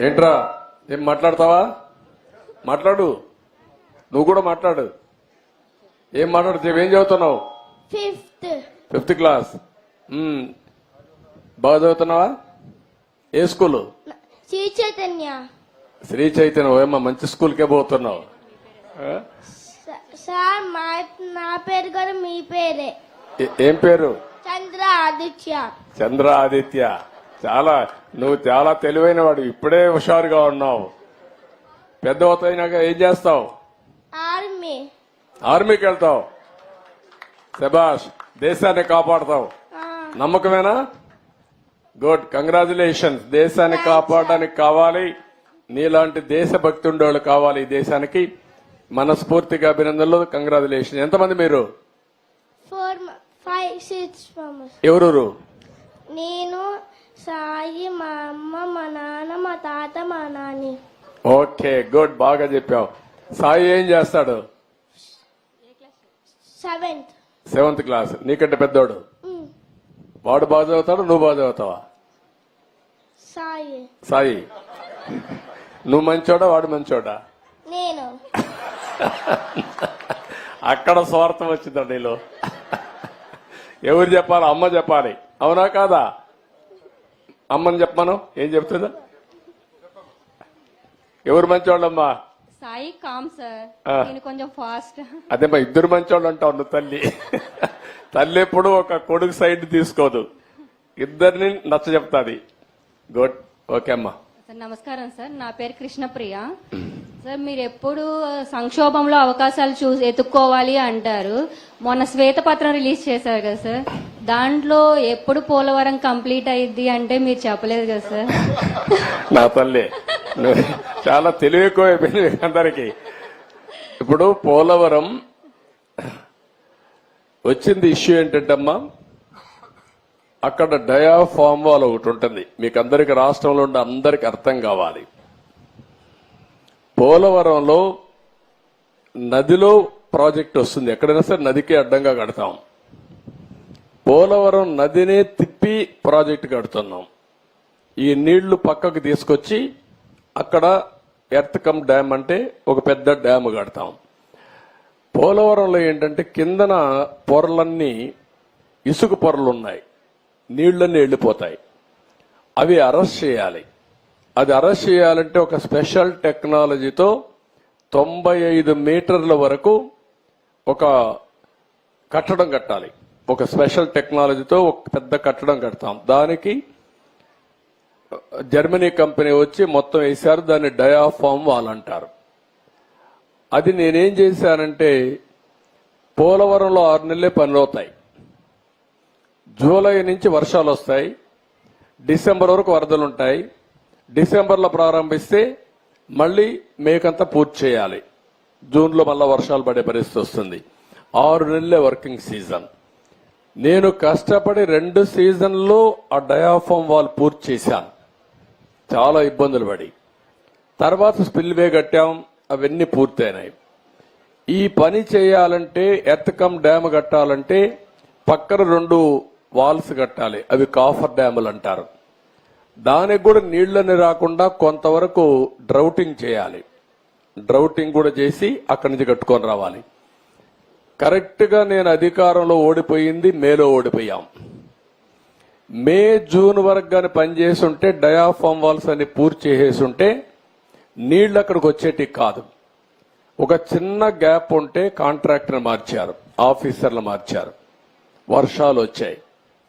ఏంట్రా? ఏం మాట్లాడతావా? మాట్లాడు. నువ్వు కూడా మాట్లాడు. ఏం మాట్లాడుతావు ఏం చదువుతున్నావు? Fifth fifth class. బాగా చదువుతున్నావా? ఏ స్కూలు శ్రీ చైతన్య. శ్రీ చైతన్య ఏమో మంచి స్కూల్కే పోతున్నావు. సార్ మా నా పేరు కూడా మీ పేరే. ఏం పేరు? చంద్ర ఆదిత్య. చంద్ర ఆదిత్య. చాలా నువ్వు చాలా తెలివైన వాడు ఇప్పుడే హుషారుగా ఉన్నావు. పెద్ద అవుతాయినాక ఏం చేస్తావు? ఆర్మీ. ఆర్మీకి వెళ్తావు శబాష్ దేశాన్ని కాపాడతావు. నమ్మకమేనా? గుడ్. కంగ్రాచులేషన్స్. దేశాన్ని కాపాడడానికి కావాలి. నీలాంటి దేశభక్తి ఉండేవాళ్ళు కావాలి ఈ దేశానికి. మనస్ఫూర్తిగా అభినందనలు. కంగ్రాచులేషన్ ఎంతమంది మీరు? ఎవరూరు? నేను సాయి మా అమ్మ మా నాన్న మా తాత మా నాని. ఓకే గుడ్ బాగా చెప్పావు. సాయి ఏం చేస్తాడు? సెవెంత్. Seventh class. నీకంటే పెద్దోడు. వాడు బాగా చదువుతాడు నువ్వు బాగా చదువుతావా సాయి. సాయి నువ్వు మంచోడా వాడు మంచోడా? నేను. అక్కడ స్వార్థం వచ్చిందా నీలో. ఎవరు చెప్పాలి? అమ్మ చెప్పాలి. అవునా కాదా? అమ్మని చెప్పమను? ఏం చెప్తుందా? ఎవరు మంచోళ్ళమ్మా? Sai calm sir. నేను కొంచెం ఫాస్ట్ అదే మా ఇద్దరు మంచోళ్ళు అంటావు నువ్వు తల్లి. తల్లి ఎప్పుడు ఒక కొడుకు సైడ్ తీసుకోదు. ఇద్దరిని నచ్చ చెప్తాది. గుడ్. ఓకే అమ్మా. సార్ నమస్కారం సార్. నా పేరు కృష్ణప్రియ. సార్ మీరు ఎప్పుడు సంక్షోభంలో అవకాశాలు చూసి ఎత్తుక్కోవాలి అంటారు. మొన్న శ్వేతపత్రం రిలీజ్ చేశారు కదా సార్. దాంట్లో ఎప్పుడు పోలవరం కంప్లీట్ అయ్యిద్ది అంటే మీరు చెప్పలేదు కదా సార్. నా తల్లి చాలా తెలివి ఎక్కువ అందరికి. ఇప్పుడు పోలవరం వచ్చింది ఇష్యూ ఏంటంటమ్మా? అక్కడ డయాఫామ్ వాల్ ఒకటి ఉంటుంది. మీకు అందరికి రాష్ట్రంలో ఉండే అందరికి అర్థం కావాలి. పోలవరంలో నదిలో ప్రాజెక్ట్ వస్తుంది. ఎక్కడైనా సరే నదికి అడ్డంగా కడతాం. పోలవరం నదినే తిప్పి ప్రాజెక్ట్ కడుతున్నాం. ఈ నీళ్ళు పక్కకు తీసుకొచ్చి అక్కడ ఎర్త్కమ్ డ్యామ్ అంటే ఒక పెద్ద డ్యామ్ కడతాం. పోలవరంలో ఏంటంటే కిందన పొరలన్నీ ఇసుక పొరలు ఉన్నాయి. నీళ్ళన్నీ వెళ్ళిపోతాయి అవి అరెస్ట్ చేయాలి. అది అరెస్ట్ చేయాలంటే ఒక స్పెషల్ టెక్నాలజీతో తొంభై ఐదు మీటర్ల వరకు ఒక కట్టడం కట్టాలి. ఒక స్పెషల్ టెక్నాలజీతో ఒక పెద్ద కట్టడం కడతాం. దానికి జర్మనీ కంపెనీ వచ్చి మొత్తం వేశారు. దాన్ని డయాఫామ్ వాల్ అంటారు. అది నేనేం చేశానంటే పోలవరంలో ఆరు నెలలే పనులు అవుతాయి జూలై నుంచి వర్షాలు వస్తాయి. డిసెంబర్ వరకు వరదలు ఉంటాయి. డిసెంబర్లో ప్రారంభిస్తే మళ్ళీ మేకంతా పూర్తి చేయాలి. జూన్లో మళ్ళీ వర్షాలు పడే పరిస్థితి వస్తుంది. ఆరు నెలలే వర్కింగ్ సీజన్. నేను కష్టపడి రెండు సీజన్లో ఆ డయాఫామ్ వాల్ పూర్తి చేశాను. చాలా ఇబ్బందులు పడి. తర్వాత స్పిల్ వే కట్టాం. అవన్నీ పూర్తయినాయి. ఈ పని చేయాలంటే ఎత్తకం డ్యామ్ కట్టాలంటే పక్కన రెండు వాల్స్ కట్టాలి. అవి కాఫర్ డ్యాములు అంటారు. దానికి కూడా నీళ్ళని రాకుండా కొంతవరకు డ్రౌటింగ్ చేయాలి. డ్రౌటింగ్ కూడా చేసి అక్కడి నుంచి కట్టుకొని రావాలి. కరెక్ట్గా నేను అధికారంలో ఓడిపోయింది మేలో ఓడిపోయాం. మే జూన్ వరకు కానీ పనిచేసి ఉంటే డయాఫామ్ వాల్స్ అని పూర్తి చేసేసి ఉంటే నీళ్ళు అక్కడికి వచ్చేటి కాదు. ఒక చిన్న గ్యాప్ ఉంటే కాంట్రాక్టర్ మార్చారు ఆఫీసర్లు మార్చారు. వర్షాలు వచ్చాయి.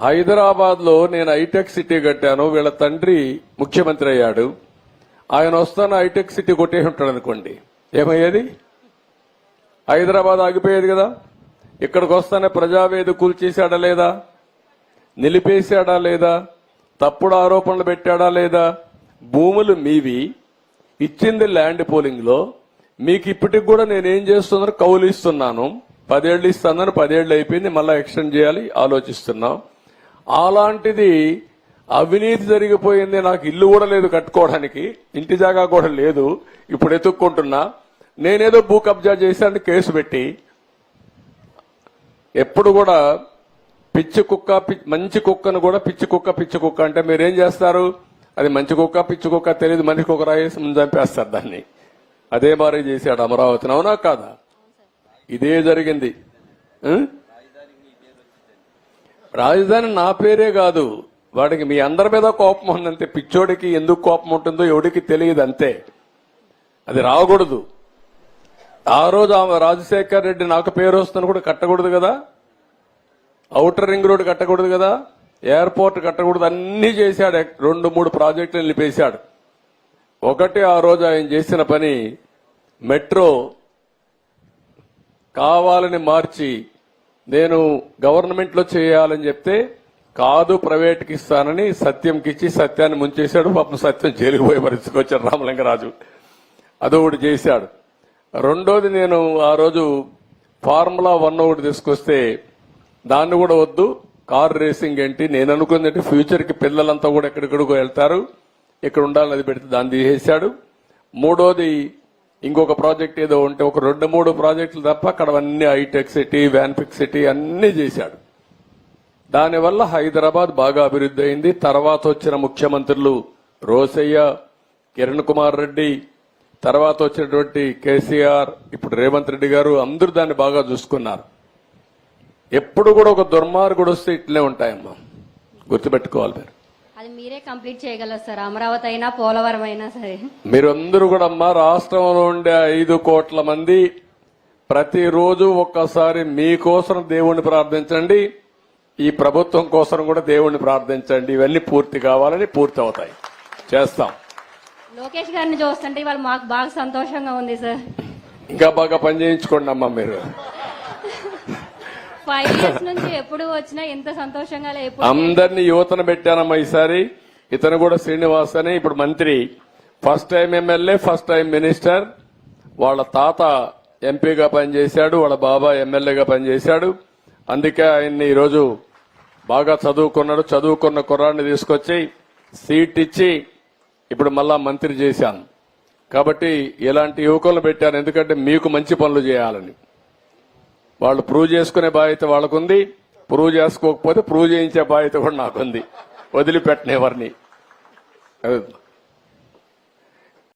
హైదరాబాద్లో నేను హైటెక్ సిటీ కట్టాను. వీళ్ళ తండ్రి ముఖ్యమంత్రి అయ్యాడు. ఆయన వస్తాను హైటెక్ సిటీ కొట్టేసి ఉంటాడు అనుకోండి. ఏమయ్యేది? హైదరాబాద్ ఆగిపోయేది కదా. ఇక్కడికి వస్తానే ప్రజావేది కూల్చేశాడా లేదా? నిలిపేశాడా లేదా? తప్పుడు ఆరోపణలు పెట్టాడా లేదా? భూములు మీవి. ఇచ్చింది ల్యాండ్ పోలింగ్లో. మీకు ఇప్పటికి కూడా నేనేం చేస్తున్నాను కౌలు ఇస్తున్నాను. పదేళ్ళు ఇస్తానని పదేళ్ళు అయిపోయింది. మళ్ళీ ఎక్స్టెండ్ చేయాలి. ఆలోచిస్తున్నాం. అలాంటిది అవినీతి జరిగిపోయింది. నాకు ఇల్లు కూడా లేదు కట్టుకోవడానికి. ఇంటి జాగా కూడా లేదు. ఇప్పుడు ఎత్తుక్కుంటున్నా. నేనేదో భూ కబ్జా చేశాను కేసు పెట్టి ఎప్పుడు కూడా పిచ్చి కుక్క మంచి కుక్కను కూడా పిచ్చి కుక్క పిచ్చి కుక్క అంటే మీరేం చేస్తారు? అది మంచి కుక్క పిచ్చి కుక్క తెలియదు. మనిషి కుక్క రాయేసి ముందు చంపేస్తారు దాన్ని. అదే మరి చేశాడు అమరావతిని. అవునా కాదా? ఇదే జరిగింది? రాజధాని నా పేరే కాదు. వాడికి మీ అందరి మీద కోపం ఉందంతే పిచ్చోడికి ఎందుకు కోపం ఉంటుందో ఎవడికి తెలియదు అంతే. అది రాకూడదు. ఆ రోజు ఆమె రాజశేఖర్ రెడ్డి నాకు పేరు వస్తుందని కూడా కట్టకూడదు కదా. ఔటర్ రింగ్ రోడ్ కట్టకూడదు కదా. ఎయిర్పోర్ట్ కట్టకూడదు. అన్నీ చేశాడు. రెండు మూడు ప్రాజెక్టులు నిలిపేశాడు. ఒకటి ఆ రోజు ఆయన చేసిన పని. మెట్రో కావాలని మార్చి నేను గవర్నమెంట్లో చేయాలని చెప్తే కాదు ప్రైవేట్కి ఇస్తానని సత్యంకి ఇచ్చి సత్యాన్ని ముంచేశాడు. పాపం సత్యం జైలుకు పరిస్థితికి వచ్చాడు రామలింగరాజు. ఒకటి చేశాడు. రెండోది నేను ఆ రోజు ఫార్ములా వన్ ఒకటి తీసుకొస్తే దాన్ని కూడా వద్దు. కార్ రేసింగ్ ఏంటి? నేను అనుకుంది అంటే ఫ్యూచర్కి పిల్లలంతా కూడా ఎక్కడెక్కడికో వెళ్తారు. ఇక్కడ ఉండాలని అది పెడితే దాన్ని తీసేశాడు. మూడోది ఇంకొక ప్రాజెక్ట్ ఏదో ఉంటే ఒక రెండు మూడు ప్రాజెక్టులు తప్ప అక్కడ అన్ని హైటెక్ సిటీ వ్యాన్పిక్ సిటీ అన్నీ చేశాడు. దానివల్ల హైదరాబాద్ బాగా అభివృద్ధి అయింది. తర్వాత వచ్చిన ముఖ్యమంత్రులు రోసయ్య కిరణ్ కుమార్ రెడ్డి తర్వాత వచ్చినటువంటి కేసీఆర్ ఇప్పుడు రేవంత్ రెడ్డి గారు అందరూ దాన్ని బాగా చూసుకున్నారు. ఎప్పుడు కూడా ఒక దుర్మార్గుడు వస్తే ఇట్లే ఉంటాయమ్మా. గుర్తుపెట్టుకోవాలి మీరు. అది మీరే కంప్లీట్ చేయగలరు సార్? అమరావతి అయినా పోలవరం అయినా సరే. మీరందరూ కూడా అమ్మా రాష్ట్రంలో ఉండే ఐదు కోట్ల మంది ప్రతిరోజు ఒక్కసారి మీకోసం దేవుణ్ణి ప్రార్థించండి. ఈ ప్రభుత్వం కోసం కూడా దేవుణ్ణి ప్రార్థించండి. ఇవన్నీ పూర్తి కావాలని పూర్తి అవుతాయి. చేస్తాం. లోకేష్ గారిని చూస్తుంటే ఇవాళ మాకు బాగా సంతోషంగా ఉంది సార్. ఇంకా బాగా పని చేయించుకోండి అమ్మా మీరు. ఫైవ్ ఇయర్స్ నుంచి ఎప్పుడు వచ్చినా ఎంత సంతోషంగా అందరినీ యువతను పెట్టానమ్మా ఈసారి. ఇతను కూడా శ్రీనివాస్ అని ఇప్పుడు మంత్రి. First time MLA first time minister వాళ్ళ తాత ఎంపీగా పనిచేశాడు వాళ్ళ బాబా ఎమ్మెల్యేగా పనిచేశాడు. అందుకే ఆయన్ని ఈరోజు బాగా చదువుకున్నాడు. చదువుకున్న కుర్రాన్ని తీసుకొచ్చి సీట్ ఇచ్చి ఇప్పుడు మళ్ళా మంత్రి చేశాను. కాబట్టి ఇలాంటి యువకులను పెట్టాను. ఎందుకంటే మీకు మంచి పనులు చేయాలని. వాళ్ళు ప్రూవ్ చేసుకునే బాధ్యత వాళ్ళకుంది. ప్రూవ్ చేసుకోకపోతే ప్రూవ్ చేయించే బాధ్యత కూడా నాకుంది. వదిలిపెట్టనేవారిని అది